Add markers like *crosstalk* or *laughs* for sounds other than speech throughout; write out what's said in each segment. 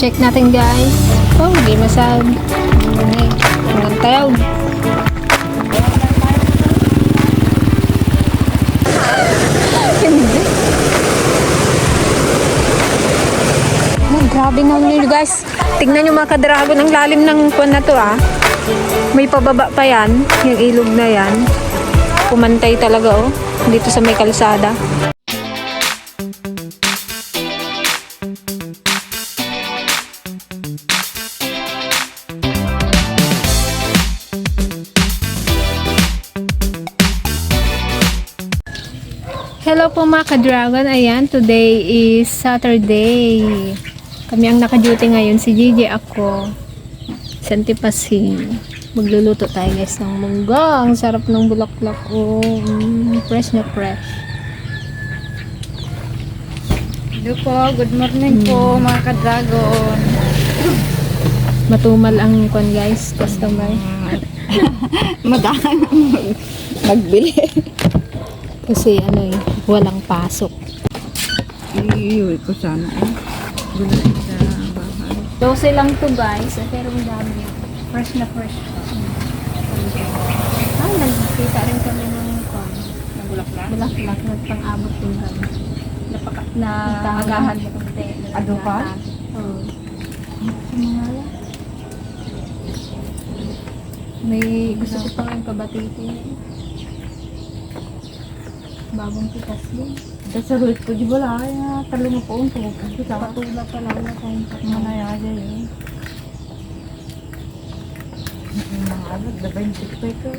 Check natin guys. Oh, hindi masag. Hanggang. Hindi. *laughs* Oh, grabe naman yun guys. Tignan nyo mga kadragon. Ang lalim ng kuwan na to ah. May pababa pa yan. Yung ilog na yan. Pumantay talaga oh. Dito sa may kalsada. Hello po mga ka-dragon. Ayan, today is Saturday. Kami ang naka-duty ngayon. Si Gigi ako. Santipasi. Magluluto tayo guys ng mungga. Ang sarap ng bulaklak. Oh, mm, fresh na fresh. Hello po, good morning po mga ka-dragon. Matumal ang kwan guys, customer. *laughs* Madami mag magbili. Kasi ano eh, walang pasok. Iuwi ko sana eh. Gulay sa bahay. 12 lang to guys, eh, pero ang dami. Fresh na fresh. Ay, nagkita rin kami ng kwan. Nabulaklak? Bulaklak, nagpang-abot din kami. Napaka, na agahan na kunti. Adopan? Oo. Sumangala. May gusto ko pa ngayon kabatitin. Bagong pitas din. Sa ruit ko di ba lang ya talo mo po ang tubog ko sa Patula pa lang na kung manaya aja yun. Mga agad, labay yung tikpay ko.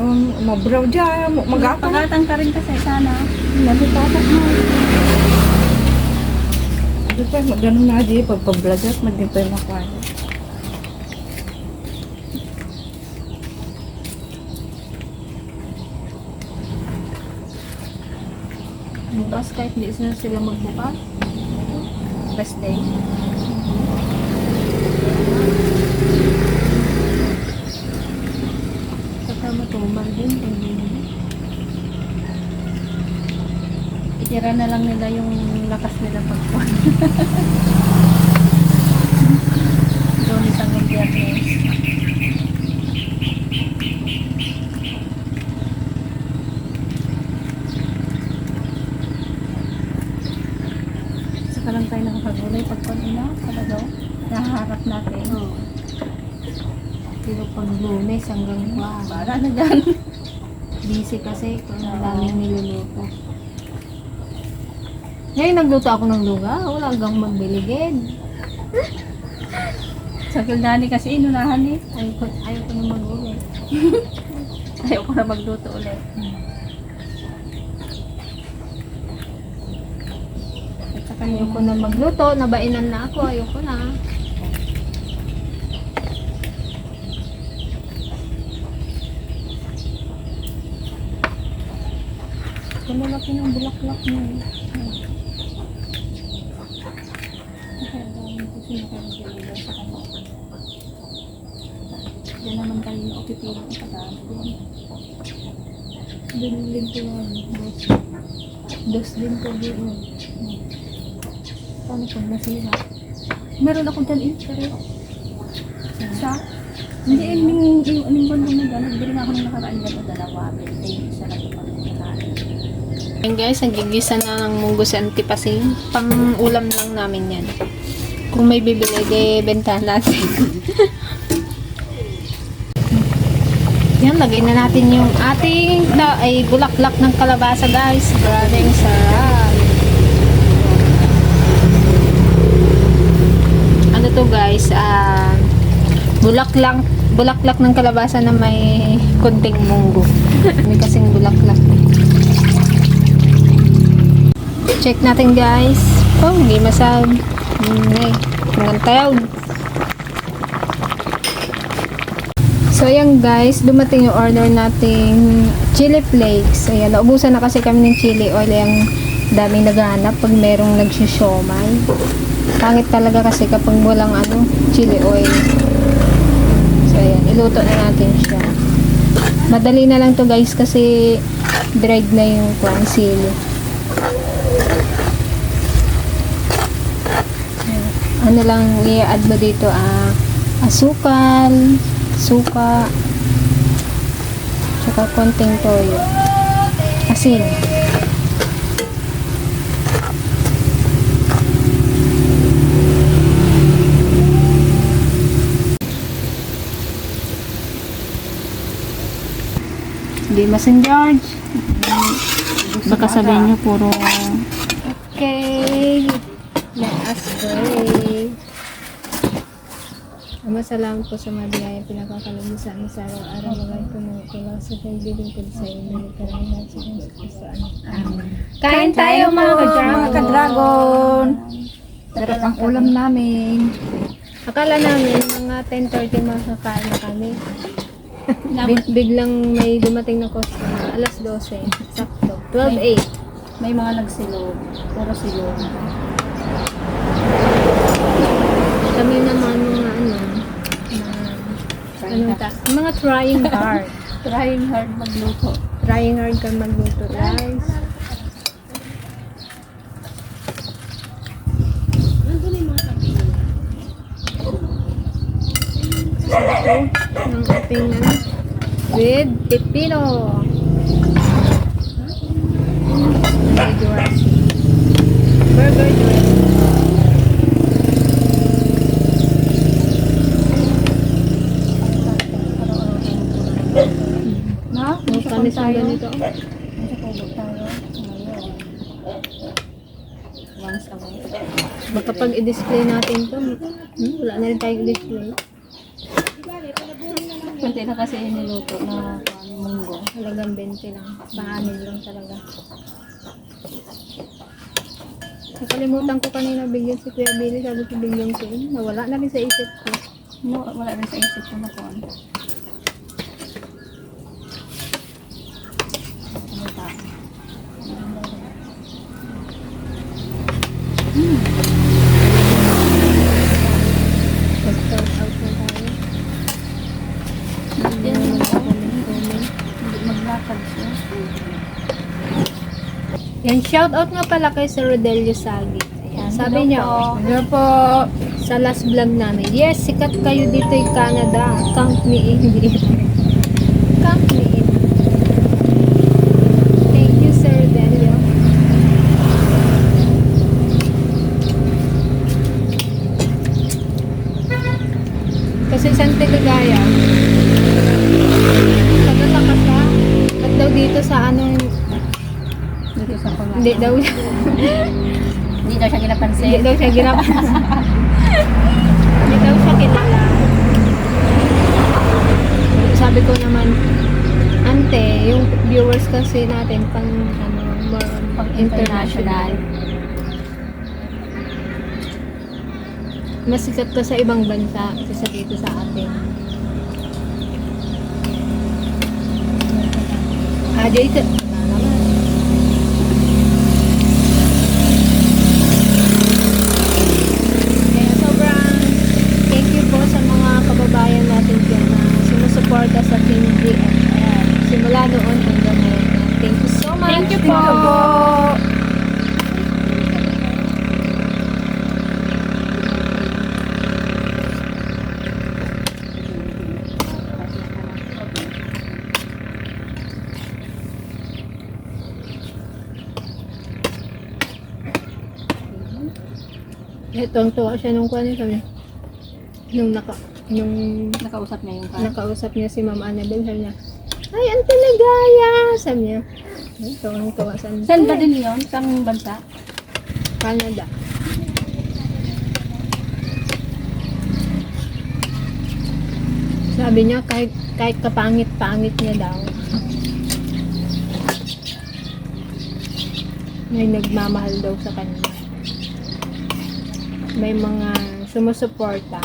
Um, mabraw dyan, magapang. Pagatang ka rin kasi sana. Nalitatak mo. Di pa, ganun na di, pagpablagat, magdipay makuha. Kahit hindi na sila magbukas. Best day. Saka matumal din. Itira na lang nila yung lakas nila pagkuhan. *laughs* Doon isang biyernes. Saka lang tayo nakapagulay pag ina, talaga, nahaharap natin. Pero pag lunes hanggang wow, Para na dyan. *laughs* busy kasi kung ang daming niluluto. Ngayon nagluto ako ng luga, wala hanggang magbiligid. *laughs* Sa Kildani kasi inunahan eh. Ayaw ko, ayaw ko na mag-uwi. *laughs* Ayaw ko na magluto ulit. Ayaw ko na magluto, nabainan na ako, ayaw ko na. Kumalaki ng bulaklak eh. Kaya dami ko sinakagalilan sa kanila. Yan naman tayo yung okipino ang pagdaan din. Binilid ko lang, dos. Din ko din. Paano pag nasira? Meron akong 10 inch pero sa hindi, yung yung yung bandong na gano'n, bili nga ako ng nakaraan gano'n dalawa, bili yung isa lang yung pagkakain. Ayan guys, nagigisa na ng munggo sa antipasing. Pang ulam lang namin yan. Kung may bibili, de bentahan natin. *laughs* yan, lagay na natin yung ating ta ay bulaklak ng kalabasa guys. Grabe ang sarap. Ano to guys, ah bulaklak bulaklak ng kalabasa na may kunting munggo. may kasing bulaklak. Check natin guys. Oh, hindi masag. Hmm, eh. Tayaw. So, ayan guys. Dumating yung order nating chili flakes. Ayan, naubusan na kasi kami ng chili oil. Ayan, daming naghahanap pag merong nagsusyomay. Pangit talaga kasi kapag walang ano, chili oil. So, ayan. Iluto na natin siya. Madali na lang to guys kasi dried na yung kwan sili. Ano lang i-add mo dito ah asukal, suka, tsaka konting toyo. Asin. Hindi masin George. Baka sabihin niyo puro Okay. Pray. Ama, salamat po sa mga biyaya pinakakalong sa sa araw-araw. Magay po mo kailangan sa kaibigan ko sa inyo. Karamihan sa Diyos Kristo. Amen. Kain tayo mga ka-dragon. mga ka-dragon. Sarap ang ulam namin. Akala namin mga 10.30 makakain na kami. Big, biglang may dumating na customer. Alas 12. Sakto. 12.8. May mga nagsilog. Puro silog. Kami naman mga ano, ano ta, mga trying hard. *laughs* Trying hard magluto. trying hard ka magluto, guys. Ito, ng ating ano, with pipino. Burger dressing. Burger dressing. Na? May kanis na ganito. Nasa tubig tayo. Ngayon. Once a week. Baka pag i-display natin to, hmm, wala na rin tayong i-display. Kunti na kasi niluto na munggo. Halagang 20 lang. Paanin lang talaga. Nakalimutan ko kanina bigyan si Kuya Billy. Sabi ko bigyan ko yun. Nawala na rin sa isip ko. No, wala rin sa isip ko na po. ano. Ano pa? Mag-start out na tayo. Yan Hindi yung na comment. Hindi maglakad siya. Yan, shout out nga pala kay Sir Rodelio Sagi. Ayan, sabi niya, hello po, sa last vlog namin, yes, sikat kayo dito in Canada. Count me in. *laughs* Count me in. Thank you, Sir Rodelio. Kasi San Teligaya, pagkataka siya, at daw dito sa ano. Hindi daw, Hindi daw siya ginapansin. hindi daw siya ginap. hindi daw siya kilala. Sabi ko naman, ante, yung viewers kasi natin pang ano, more Pang international. Mas sikat ka sa ibang bansa kaysa dito sa atin. Ah, dito. Na naman. Kaya sobrang thank you po sa mga kababayan natin dyan na sumusuporta sa Team GFL. Simula noon hanggang ngayon. Thank you so much. Thank you po. Ito ang tuwa siya nung kuha niya sabi. Nung naka, nung Nakausap niya yung kan. nakausap niya si Ma'am Annabelle, sabi niya, ay, ang taligaya! Sabi niya, ito ang tuwa sa Saan ba din yun? Saan bansa? Canada. Sabi niya, kahit, kahit kapangit-pangit niya daw, may nagmamahal daw sa kanya. May mga sumusuporta.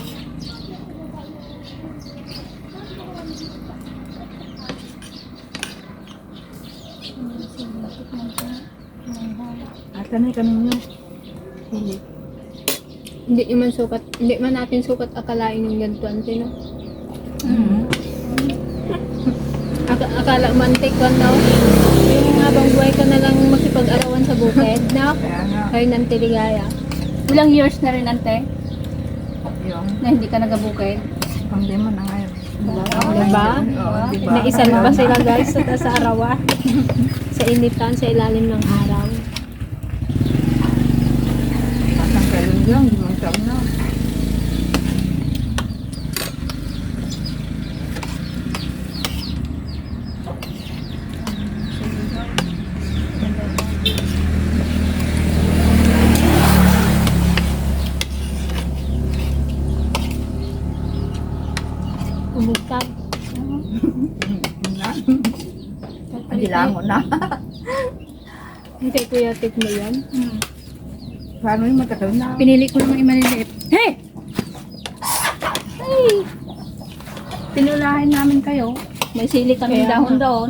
At kami kami niyo. Hindi. Hindi naman sukat, hindi man natin sukat akalain yung ganito, ante, no? Mm. Ak- akala man take one daw. Yung habang buhay ka na lang makipag-arawan sa. Bukid, no? Kaya nga, Kayo ng Tiligaya. Ilang years na rin, ante, yung na hindi ka nagabukid? pandema na ngayon. Diba? Oo, diba? Naisan pa sila guys sa, sa arawa. *laughs* sa initan, sa ilalim ng araw. Pasang kailan lang, di mo sabi na. Umugtag. Na. Mo na. *laughs* Hindi kuya tip mo yan. Hmm. Paano yung matagal na? Pinili ko naman yung maliliit. Hey! Hey! Pinulahin namin kayo. May sili kami Kaya dahon doon.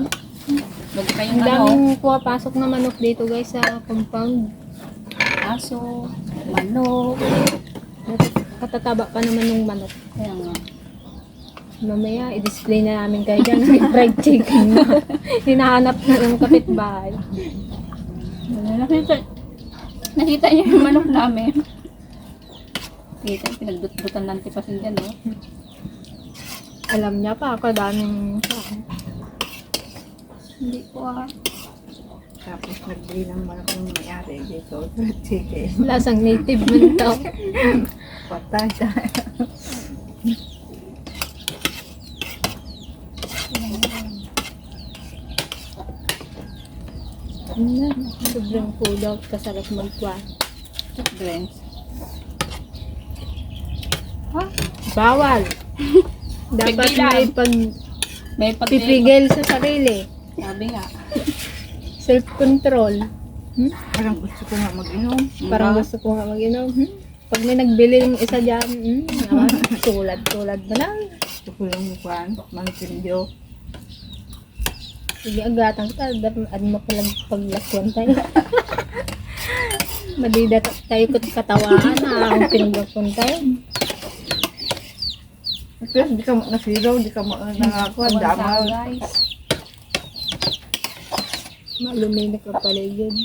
Huwag kayong Ang ano, daming puwapasok na manok dito guys sa compound. aso, manok. Katataba pa naman ng manok. Kaya nga. Mamaya, i-display na namin kayo dyan. May fried chicken na. Hinahanap na ng kapitbahay. Nakita, nakita niyo yung manok namin. Kita, pinagdut-dutan ng tipasin dyan, no? Alam niya pa ako daming Hindi ko ah. Tapos nagbili ng manok yung may-ari dito. Chicken. lasang native man to. *laughs* Patay tayo. Ano, sobrang pulot, kasarap magkwa. Drinks. Bawal. *laughs* Dapat may pag May pag pipigil sa sarili. Sabi nga. Self-control. Hmm? Parang gusto ko nga mag-inom. Parang Diba? gusto ko nga mag-inom. Hmm? Pag may nagbili ng isa dyan, hmm, naman, *laughs* tulad-tulad ba lang. Gusto ko yung mukhaan. Mantindiyo. Sige, agatan ka. Dapat mo palang paglakwan tayo. *laughs* Madida tayo kut katawaan na ang pinaglakwan tayo. Pero di ka nasilaw, di ka nangako. Ang dama. guys. Malumay na kapaligid.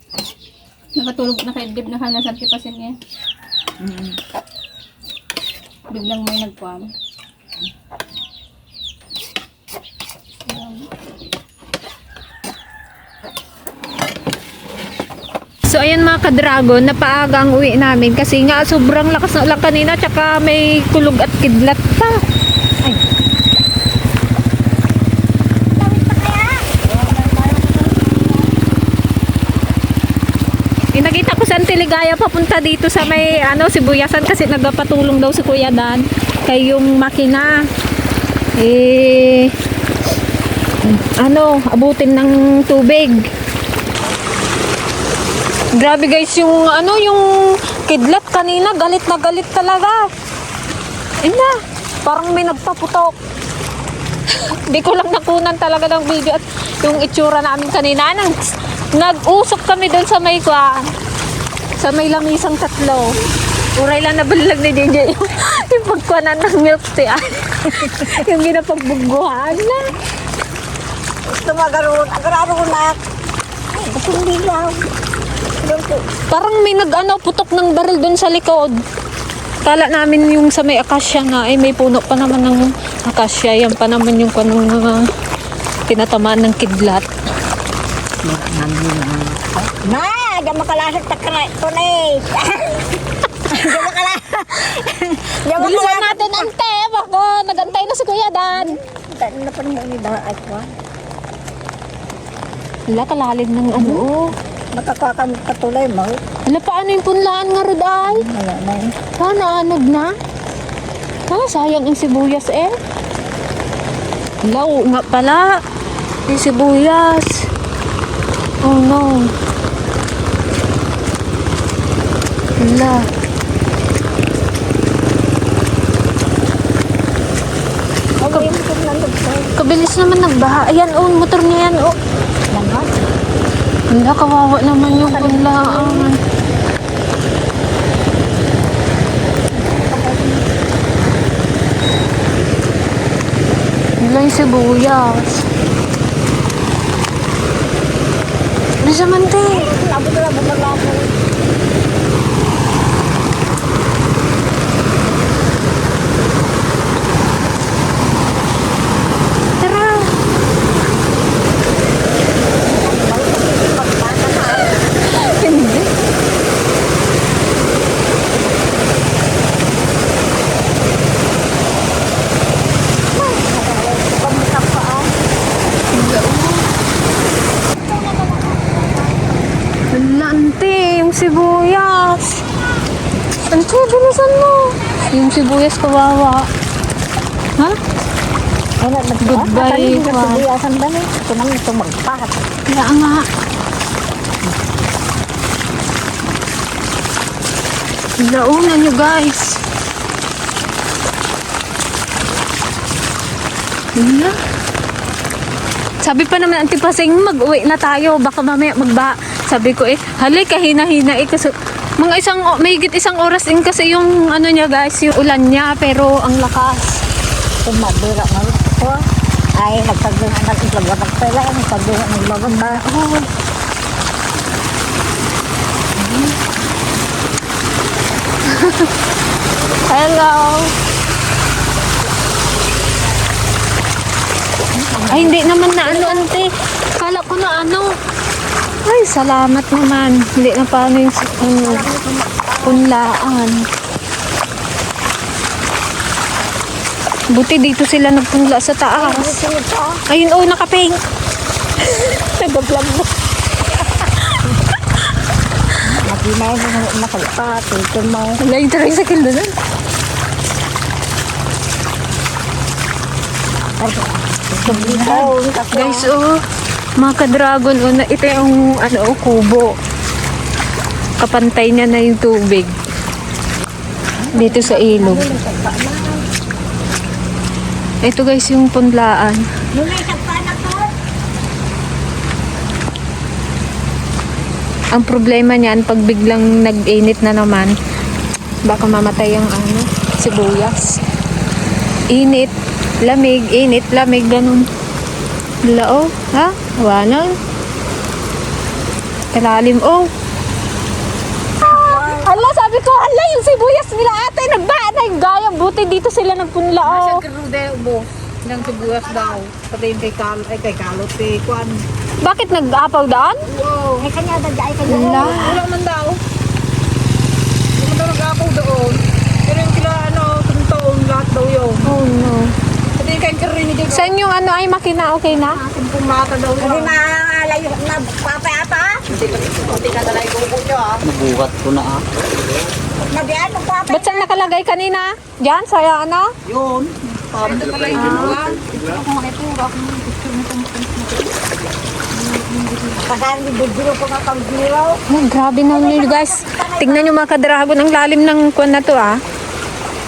*laughs* Nakatulog na kay Dib na ka nasa tipasin niya. Mm. Biglang may nagkwam. Ayan mga ka-dragon, napaaga ang uwi namin kasi nga sobrang lakas ng ulan kanina tsaka may kulog at kidlat pa. Ay. Eh, nakita ko sa Antiligaya papunta dito sa may ano Sibuyasan kasi nagpatulong daw si Kuya Dan kay yung makina. Eh ano, abutin ng tubig. Grabe guys, yung ano, yung kidlat kanina, galit na galit talaga. Ina, parang may nagpaputok. *laughs* Hindi ko lang nakunan talaga ng video at yung itsura namin kanina. Nag, nag-usok kami doon sa may kwa, sa may lamisang tatlo. Uray lang nabalag ni DJ *laughs* yung, pagkuhanan ng milk tea. *laughs* yung ginapagbuguhan na. Gusto magaroon. Agararo na. Gusto lang. Parang may nag-ano, putok ng baril doon sa likod. Kala namin yung sa may akasya nga, eh may puno pa naman ng akasya. Yan pa naman yung kanong mga tinatamaan ng kidlat. Na, di makalasag ta ka ito na eh. Bilisan natin, ante! Baka nagantay na si Kuya Dan. Dahil na pa naman ni ko. Wala, kalalim ng ano. oh. Nakakakam patuloy mo. Wala, paano yung punlaan nga rod ay? Wala na yun. Ha, naanog na? Ha, sayang yung sibuyas eh. Law nga pala. Yung sibuyas. Oh no. Nalagay. Kabilis naman nagbaha. Ayan, oh, motor niya yan, oh. Wala, kawawa naman yung punlaan. Wala yung sibuyas. Bisa man te. Labo na labo na labo. Tara. Hindi. Wala, ante, yung sibuyas. Ante, bilisan mo. Yung sibuyas kawawa. Ha? Wala na Goodbye, Juan. sa sibuyasan ba ni? Ito naman ito magpahat. Kaya nga. Launa nyo guys. Wala. Sabi pa naman Auntie Pasing, mag-uwi na tayo. Baka mamaya magba. Sabi ko eh, halay kahina-hina eh. Kasi mga isang, mahigit isang oras din kasi yung ano niya guys, yung ulan niya. Pero ang lakas. Ito madura na ito. Ay, nagpagdungan na ito. Lagabag pala. Nagpagdungan ng lagabag ba? Oh. *laughs* Hello. Ay, hindi naman na ano, ante. Kala ko na ano. Ay, salamat naman. Hindi na paano yung ano, punlaan. Buti dito sila nagpunla sa taas. Ayun, oh, nakaping. *laughs* Nag-vlog mo. Mo na nakalpat. Ito mo. Wala yung tricycle doon. Ito. Guys, oh, mga ka-dragon, oh, na, ito yung, ano, oh, kubo. Kapantay niya na yung tubig. Dito sa ilog. Ito guys, yung punlaan. Ang problema niyan, pag biglang nag-init na naman, baka mamatay ang ano, sibuyas. Init, lamig, init, lamig, ganun. Lao, ha? Wanan. Kalalim, oh. Hala, sabi ko, hala, yung sibuyas nila ate, nagbaan na yung gaya. Buti dito sila nagpunla, oh. Karude ubo ng sibuyas daw. Pati yung kay Kal ay kay Kalot kay Kwan. Bakit nag-apaw daan? Ay, kanya dahil kanya? Wala. Wala man daw. Hindi man daw nag-apaw doon. Pero yung kila ano, tuntong lahat daw yun. Oh, no. Pati yung kay Karini dito. Saan yung ano ay makina, okay na? Tumpong mata daw Hindi yun. maalayo na papa-apa. Hindi ka talaga ubo niya ah. Nabuhat ko na ah. Nabiyan mo papa. Ba't saan nakalagay kanina? Diyan, sa ano? Yun. Ito pala yung ginawa. Pagkaan bibiro ko nga pang zero. Oh, grabe naman yun guys. Tignan nyo mga kadragon. Ang lalim ng kwan na to ah.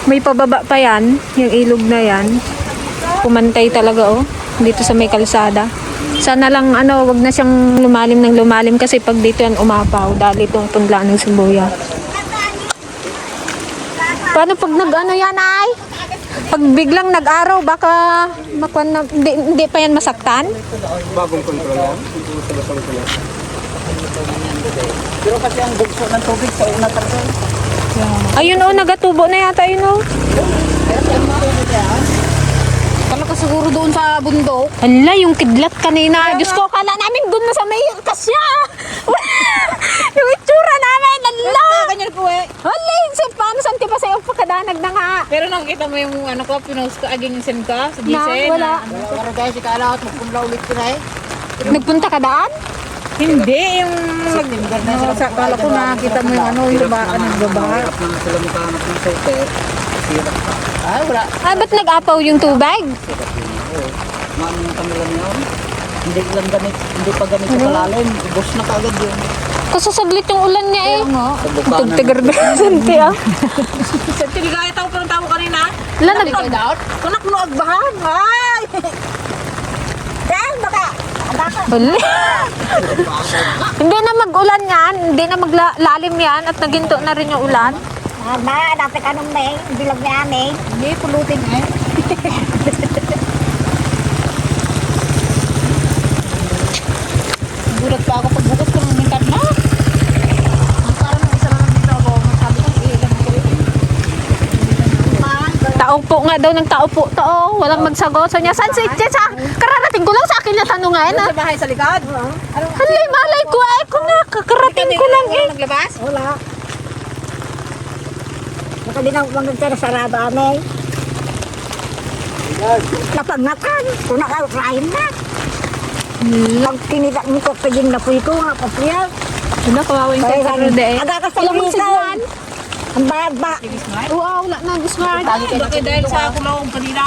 May pababa pa yan. Yung ilog na yan. Pumantay talaga oh. Dito sa may kalsada. Sana lang ano, wag na siyang lumalim ng lumalim kasi pag dito yan umapaw. Dali itong punla ng Sibuya. Paano pag nag ano yan ay? Pag biglang nag-araw, baka makwan na, hindi, hindi pa yan masaktan? Bagong kontrol yan. Pero kasi ang bugso ng tubig sa una talaga. Ayun oh, nagatubo na yata yun oh. Kala ka doon sa bundok. Hala, yung kidlat kanina. Diyos ko, kala namin doon na sa may kasya. yung itsura namin, hala. Ganyan po eh. Hala, yung sa paano saan ti pa sa'yo pagkadanag na nga. Pero nakikita mo yung ano ko, pinost ko aging yung send ka sa GC. Na, wala. Para guys, si Kalot, magpunla ulit ko na eh. Nagpunta ka daan? Hindi, yung nag... No, sa kala ko nakita mo yung ano, yung ba, ano, yung babaha. Hirap na sila makahanap ng super. Hirap pa. Ay, wala. Ah, ba't nag-apaw yung tubig? Maano yung kanila niyon? Hindi lang ganit, hindi pa ganit sa kalalim. Ubos na kaagad yun. Kasasaglit yung ulan niya eh. Tugtigar na santi ah. Sa tiligaya tao pa ng tao kanina. Hala, nag... out? Kunak mo agbahan. Ay! *laughs* Dahil baka. Hala. *laughs* Hindi na mag-ulan yan. Hindi na maglalim yan. At naginto na rin yung ulan. Ba, dati ka nung may. Bilag ni Aming. Hindi, pulutin eh. *laughs* nagulat pa ako pagbukas ko ng mintan na. Tao po nga daw ng tao po to. Oh. Walang oh. magsagot sa niya. San si Jessa? Ah? Kararating ko lang sa akin na tanungan. Ah. Sa bahay sa likod? Oo. Ano? Halay, malay ko. Ah. Ay ko na. Kakarating ko lang eh. Naglabas? Wala. Baka din ang magkakara sarado amin. Napagnakan. Kung nakakain na. Pag kinita mo ko, paging napuy ko, nga papuya. Ano, kawawa yung kay Saturday eh. Aga ka sa Walang lumitan. magsigwan. Ang bayad ba? Wow, wala na. Gusto nga. Bakit dahil sa kulong kanina.